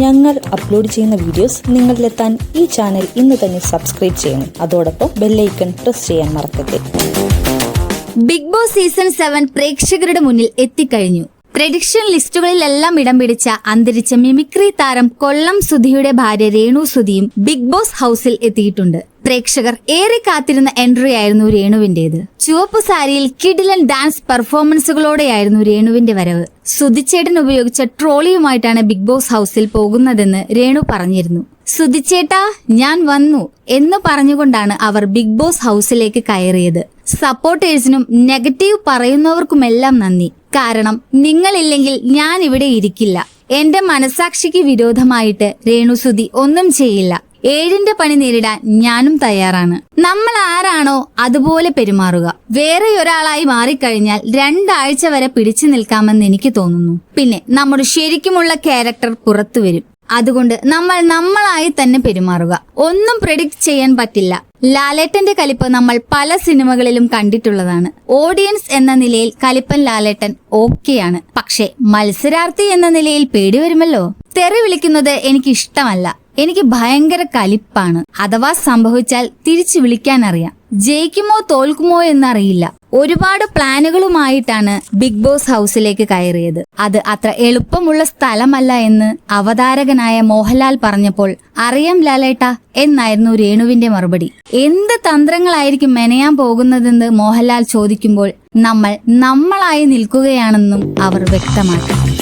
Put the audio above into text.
ഞങ്ങൾ അപ്ലോഡ് ചെയ്യുന്ന വീഡിയോസ് നിങ്ങളിലെത്താൻ ഈ ചാനൽ ഇന്ന് തന്നെ സബ്സ്ക്രൈബ് ചെയ്യണം. അതോടൊപ്പം ബെല്ലൈക്കൺ പ്രസ് ചെയ്യാൻ മറക്കരുത്. ബിഗ് ബോസ് സീസൺ സെവൻ പ്രേക്ഷകരുടെ മുന്നിൽ എത്തിക്കഴിഞ്ഞു. പ്രഡിക്ഷൻ ലിസ്റ്റുകളിലെല്ലാം ഇടം പിടിച്ച അന്തരിച്ച മിമിക്രി താരം കൊല്ലം സുധിയുടെ ഭാര്യ രേണു സുധിയും ബിഗ് ബോസ് ഹൗസിൽ എത്തിയിട്ടുണ്ട്. പ്രേക്ഷകർ ഏറെ കാത്തിരുന്ന എൻട്രി ആയിരുന്നു രേണുവിന്റേത്. ചുവപ്പ് സാരിയിൽ കിഡിലൻ ഡാൻസ് പെർഫോമൻസുകളോടെയായിരുന്നു രേണുവിന്റെ വരവ്. സുധിച്ചേട്ടൻ ഉപയോഗിച്ച ട്രോളിയുമായിട്ടാണ് ബിഗ് ബോസ് ഹൗസിൽ പോകുന്നതെന്ന് രേണു പറഞ്ഞിരുന്നു. സുധിച്ചേട്ടാ ഞാൻ വന്നു എന്ന് പറഞ്ഞുകൊണ്ടാണ് അവർ ബിഗ് ബോസ് ഹൗസിലേക്ക് കയറിയത്. സപ്പോർട്ടേഴ്സിനും നെഗറ്റീവ് പറയുന്നവർക്കുമെല്ലാം നന്ദി. കാരണം നിങ്ങളില്ലെങ്കിൽ ഞാൻ ഇവിടെ ഇരിക്കില്ല. എന്റെ മനസാക്ഷിക്ക് വിരോധമായിട്ട് രേണുസുതി ഒന്നും ചെയ്യില്ല. ഏഴിന്റെ പണി നേരിടാൻ ഞാനും തയ്യാറാണ്. നമ്മൾ ആരാണോ അതുപോലെ പെരുമാറുക. വേറെ ഒരാളായി മാറിക്കഴിഞ്ഞാൽ രണ്ടാഴ്ച വരെ പിടിച്ചു നിൽക്കാമെന്ന് എനിക്ക് തോന്നുന്നു. പിന്നെ നമ്മുടെ ശരിക്കുമുള്ള ക്യാരക്ടർ പുറത്തു വരും. അതുകൊണ്ട് നമ്മൾ നമ്മളായി തന്നെ പെരുമാറുക. ഒന്നും പ്രെഡിക്റ്റ് ചെയ്യാൻ പറ്റില്ല. ലാലേട്ടന്റെ കലിപ്പ് നമ്മൾ പല സിനിമകളിലും കണ്ടിട്ടുള്ളതാണ്. ഓഡിയൻസ് എന്ന നിലയിൽ കലിപ്പൻ ലാലേട്ടൻ ഓക്കെയാണ് പക്ഷേ മത്സരാർത്ഥി എന്ന നിലയിൽ പേടി വരുമല്ലോ? തെറി വിളിക്കുന്നത് എനിക്ക് ഇഷ്ടമല്ല എനിക്ക് ഭയങ്കര കലിപ്പാണ്. അഥവാ സംഭവിച്ചാൽ തിരിച്ചു വിളിക്കാൻ അറിയാം ജയിക്കുമോ തോൽക്കുമോ എന്നറിയില്ല. ഒരുപാട് പ്ലാനുകളുമായിട്ടാണ് ബിഗ് ബോസ് ഹൗസിലേക്ക് കയറിയത്. അത് അത്ര എളുപ്പമുള്ള സ്ഥലമല്ല എന്ന് അവതാരകനായ മോഹൻലാൽ പറഞ്ഞപ്പോൾ അറിയാം ലാലേട്ട എന്നായിരുന്നു രേണുവിന്റെ മറുപടി. എന്ത് തന്ത്രങ്ങളായിരിക്കും മെനയാൻ പോകുന്നതെന്ന് മോഹൻലാൽ ചോദിക്കുമ്പോൾ നമ്മൾ നമ്മളായി നിൽക്കുകയാണെന്നും അവർ വ്യക്തമാക്കി.